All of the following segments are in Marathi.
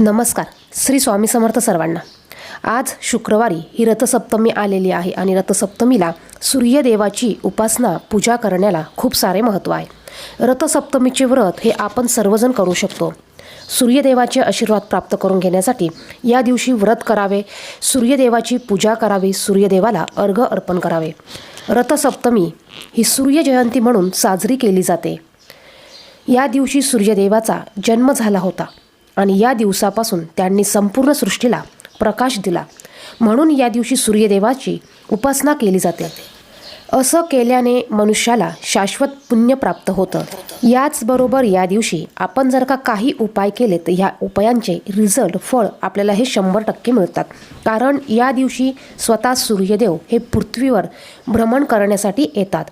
नमस्कार. श्री स्वामी समर्थ सर्वांना. आज शुक्रवारी ही रथसप्तमी आलेली आहे आणि रथसप्तमीला सूर्यदेवाची उपासना पूजा करण्याला खूप सारे महत्त्व आहे. रथसप्तमीचे व्रत हे आपण सर्वजण करू शकतो. सूर्यदेवाचे आशीर्वाद प्राप्त करून घेण्यासाठी या दिवशी व्रत करावे सूर्यदेवाची पूजा करावी सूर्यदेवाला अर्घ अर्पण करावे. रथसप्तमी ही सूर्यजयंती म्हणून साजरी केली जाते. या दिवशी सूर्यदेवाचा जन्म झाला होता. आणि या दिवसापासून त्यांनी संपूर्ण सृष्टीला प्रकाश दिला. म्हणून या दिवशी सूर्यदेवाची उपासना केली जाते. असं केल्याने मनुष्याला शाश्वत पुण्य प्राप्त होतं. याचबरोबर या दिवशी आपण जर का काही उपाय केले तर ह्या उपायांचे रिझल्ट फळ आपल्याला हे शंभर टक्के मिळतात. कारण या दिवशी स्वतः सूर्यदेव हे पृथ्वीवर भ्रमण करण्यासाठी येतात.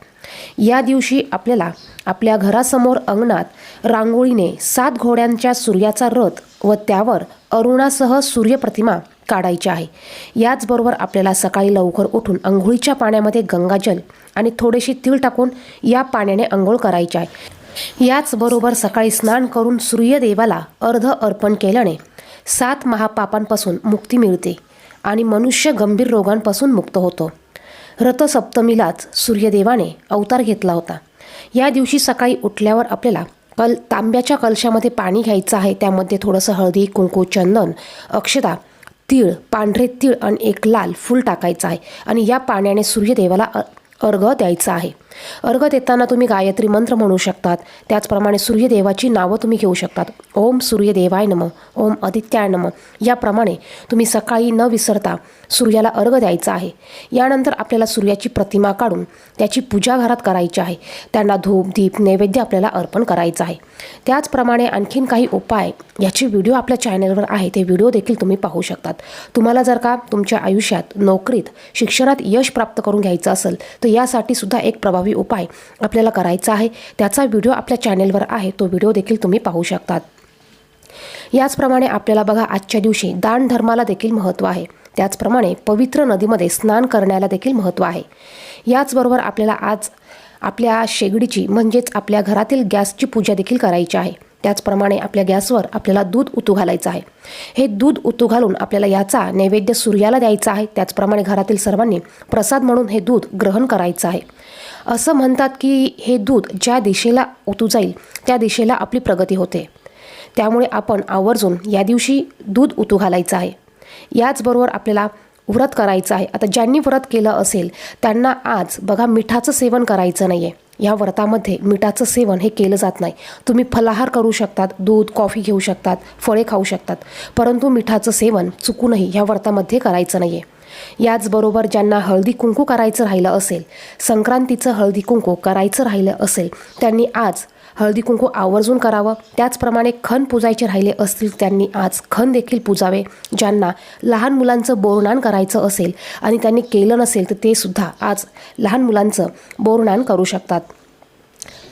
या दिवशी आपल्याला आपल्या घरासमोर अंगणात रांगोळीने सात घोड्यांच्या सूर्याचा रथ व त्यावर अरुणासह सूर्यप्रतिमा काढायची आहे. याचबरोबर आपल्याला सकाळी लवकर उठून अंघोळीच्या पाण्यामध्ये गंगाजल आणि थोडेसे तीळ टाकून या पाण्याने अंघोळ करायची आहे. याचबरोबर सकाळी स्नान करून सूर्यदेवाला अर्ध अर्पण केल्याने सात महापापांपासून मुक्ती मिळते आणि मनुष्य गंभीर रोगांपासून मुक्त होतो. रथसप्तमीलाच सूर्यदेवाने अवतार घेतला होता. या दिवशी सकाळी उठल्यावर आपल्याला कल तांब्याच्या कलशामध्ये पाणी घ्यायचं आहे. त्यामध्ये थोडंसं हळदी कुंकू चंदन अक्षता तीळ पांढरे तीळ आणि एक लाल फूल टाकायचं आहे. आणि या पाण्याने सूर्यदेवाला अर्घ द्यायचा आहे. अर्घ देताना तुम्ही गायत्री मंत्र म्हणू शकतात. त्याचप्रमाणे सूर्यदेवाची नावं तुम्ही घेऊ शकतात. ओम सूर्यदेवाय नम ओम आदित्याय नम. याप्रमाणे तुम्ही सकाळी न विसरता सूर्याला अर्घ द्यायचा आहे. यानंतर आपल्याला सूर्याची प्रतिमा काढून त्याची पूजा घरात करायची आहे. त्यांना धूप दीप नैवेद्य आपल्याला अर्पण करायचं आहे. त्याचप्रमाणे आणखीन काही उपाय याचे व्हिडिओ आपल्या चॅनलवर आहे. ते व्हिडिओ देखील तुम्ही पाहू शकतात. तुम्हाला जर का तुमच्या आयुष्यात नोकरीत शिक्षणात यश प्राप्त करून घ्यायचं असेल तर यासाठी सुद्धा एक प्रभावी उपाय आपल्याला करायचा आहे. त्याचा व्हिडिओ आपल्या चॅनेलवर आहे. तो व्हिडिओ देखील तुम्ही पाहू शकतात. याचप्रमाणे आपल्याला बघा आजच्या दिवशी दान धर्माला देखील महत्त्व आहे. त्याचप्रमाणे पवित्र नदीमध्ये स्नान करण्याला देखील महत्त्व आहे. याचबरोबर आपल्याला आज आपल्या शेगडीची म्हणजेच आपल्या घरातील गॅसची पूजा देखील करायची आहे. त्याचप्रमाणे आपल्या गॅसवर आपल्याला दूध उतू घालायचं आहे. हे दूध उतू घालून आपल्याला याचा नैवेद्य सूर्याला द्यायचा आहे. त्याचप्रमाणे घरातील सर्वांनी प्रसाद म्हणून हे दूध ग्रहण करायचं आहे. असं म्हणतात की हे दूध ज्या दिशेला उतू जाईल त्या दिशेला आपली प्रगती होते. त्यामुळे आपण आवर्जून या दिवशी दूध उतू घालायचं आहे. याचबरोबर आपल्याला व्रत करायचं आहे. आता ज्यांनी व्रत केलं असेल त्यांना आज बघा मिठाचं सेवन करायचं नाही आहे या व्रतामध्ये मिठाचं सेवन हे केलं जात नाही. तुम्ही फलाहार करू शकतात दूध कॉफी घेऊ शकतात फळे खाऊ शकतात. परंतु मिठाचं सेवन चुकूनही ह्या व्रतामध्ये करायचं नाही आहे याचबरोबर ज्यांना हळदी कुंकू करायचं राहिलं असेल संक्रांतीचं हळदी कुंकू करायचं राहिलं असेल त्यांनी आज हळदी कुंकू आवर्जून करावं. त्याचप्रमाणे खण पूजायचे राहिले असतील त्यांनी आज खण देखील पूजावे. ज्यांना लहान मुलांचं बोरनान करायचं असेल आणि त्यांनी केलं नसेल तर ते सुद्धा आज लहान मुलांचं बोरणान करू शकतात.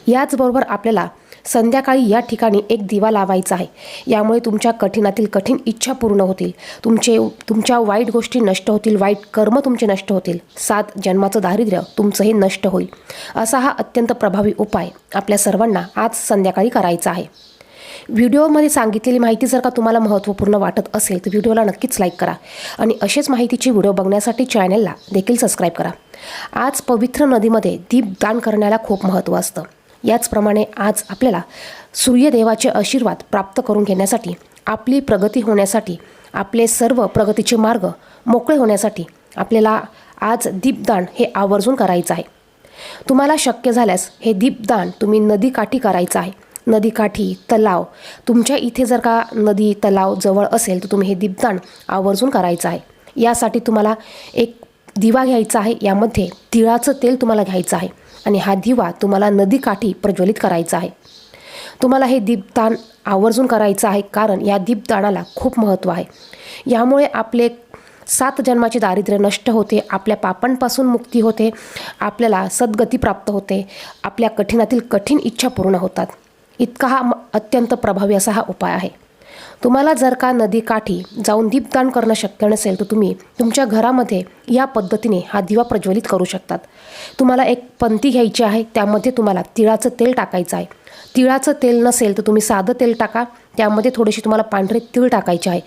याचबरोबर आपल्याला संध्याकाळी या ठिकाणी एक दिवा लावायचा आहे. यामुळे तुमच्या कठीणातील कठीण इच्छा पूर्ण होतील. तुमचे तुमच्या वाईट गोष्टी नष्ट होतील. वाईट कर्म तुमचे नष्ट होतील. सात जन्माचं दारिद्र्य तुमचं हे नष्ट होईल. असा हा अत्यंत प्रभावी उपाय आपल्या सर्वांना आज संध्याकाळी करायचा आहे. व्हिडिओमध्ये सांगितलेली माहिती जर का तुम्हाला महत्त्वपूर्ण वाटत असेल तर व्हिडिओला नक्कीच लाईक करा आणि असेच माहितीची व्हिडिओ बघण्यासाठी चॅनलला देखील सबस्क्राईब करा. आज पवित्र नदीमध्ये दीप दान करण्याला खूप महत्त्व असतं. याचप्रमाणे आज आपल्याला सूर्यदेवाचे आशीर्वाद प्राप्त करून घेण्यासाठी आपली प्रगती होण्यासाठी आपले सर्व प्रगतीचे मार्ग मोकळे होण्यासाठी आपल्याला आज दीपदान हे आवर्जून करायचं आहे. तुम्हाला शक्य झाल्यास हे दीपदान तुम्ही नदीकाठी करायचं आहे. नदीकाठी तलाव तुमच्या इथे जर का नदी तलाव जवळ असेल तर तुम्ही हे दीपदान आवर्जून करायचं आहे. यासाठी तुम्हाला एक दिवा घ्यायचा आहे यामध्ये तिळाचं तेल तुम्हाला घ्यायचं आहे. आणि हा दिवा तुम्हाला नदीकाठी प्रज्वलित करायचा आहे. तुम्हाला हे दीपदान आवर्जून करायचं आहे कारण या दीपदानाला खूप महत्त्व आहे. यामुळे आपले सात जन्माचे दारिद्र्य नष्ट होते आपल्या पापांपासून मुक्ती होते आपल्याला सद्गती प्राप्त होते आपल्या कठीणातील कठीण इच्छा पूर्ण होतात. इतका हा अत्यंत प्रभावी असा हा उपाय आहे. तुम्हाला जर का नदीकाठी जाऊन दीपदान करणं शक्य नसेल तर तुम्ही तुमच्या घरामध्ये या पद्धतीने हा दिवा प्रज्वलित करू शकतात. तुम्हाला एक पंती घ्यायची आहे त्यामध्ये तुम्हाला तिळाचं तेल टाकायचं आहे. तिळाचं तेल नसेल तर तुम्ही साधं तेल टाका. त्यामध्ये थोडेसे तुम्हाला पांढरे तीळ टाकायचे आहे.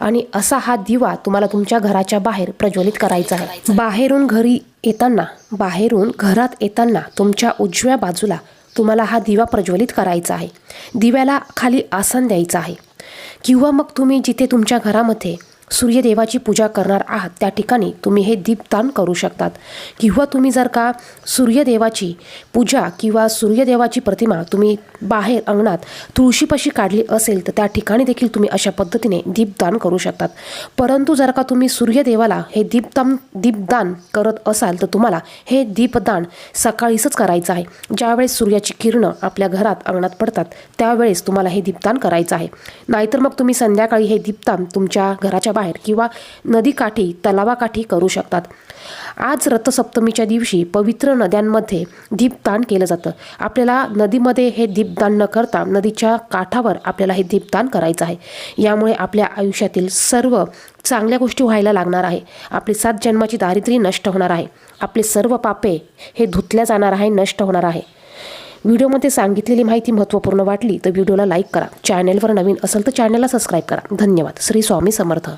आणि असा हा दिवा तुम्हाला तुमच्या घराच्या बाहेर प्रज्वलित करायचा आहे. बाहेरून घरी येताना बाहेरून घरात येताना तुमच्या उजव्या बाजूला तुम्हाला हा दिवा प्रज्वलित करायचा आहे. दिव्याला खाली आसन द्यायचं आहे. किंवा मग तुम्ही जिथे तुमच्या घरामध्ये सूर्यदेवाची पूजा करणार आहात त्या ठिकाणी तुम्ही हे दीपदान करू शकतात. किंवा तुम्ही जर का सूर्यदेवाची पूजा किंवा सूर्यदेवाची प्रतिमा तुम्ही बाहेर अंगणात तुळशीपाशी काढली असेल तर त्या ठिकाणी देखील तुम्ही अशा पद्धतीने दीपदान करू शकतात. परंतु जर का तुम्ही सूर्यदेवाला हे दीपदान दीपदान करत असाल तर तुम्हाला हे दीपदान सकाळीच करायचं आहे. ज्यावेळेस सूर्याची किरणं आपल्या घरात अंगणात पडतात त्यावेळेस तुम्हाला हे दीपदान करायचं आहे. नाहीतर मग तुम्ही संध्याकाळी हे दीपदान तुमच्या घराच्या बाहेर किंवा नदीकाठी तलावाकाठी करू शकतात. आज रथसप्तमीच्या दिवशी पवित्र नद्यांमध्ये दीपदान केलं जातं. आपल्याला नदीमध्ये हे दीपदान न करता नदीच्या काठावर आपल्याला हे दीपदान करायचं आहे. यामुळे आपल्या आयुष्यातील सर्व चांगल्या गोष्टी व्हायला लागणार आहे. आपली सात जन्माची दारिद्र्य नष्ट होणार आहे. आपले सर्व पापे हे धुतल्या जाणार आहे नष्ट होणार आहे. व्हिडिओमध्ये सांगितलेली माहिती महत्त्वपूर्ण वाटली तर व्हिडिओला लाईक करा. चॅनेलवर नवीन असेल तर चॅनेलला सबस्क्राईब करा. धन्यवाद. श्री स्वामी समर्थ.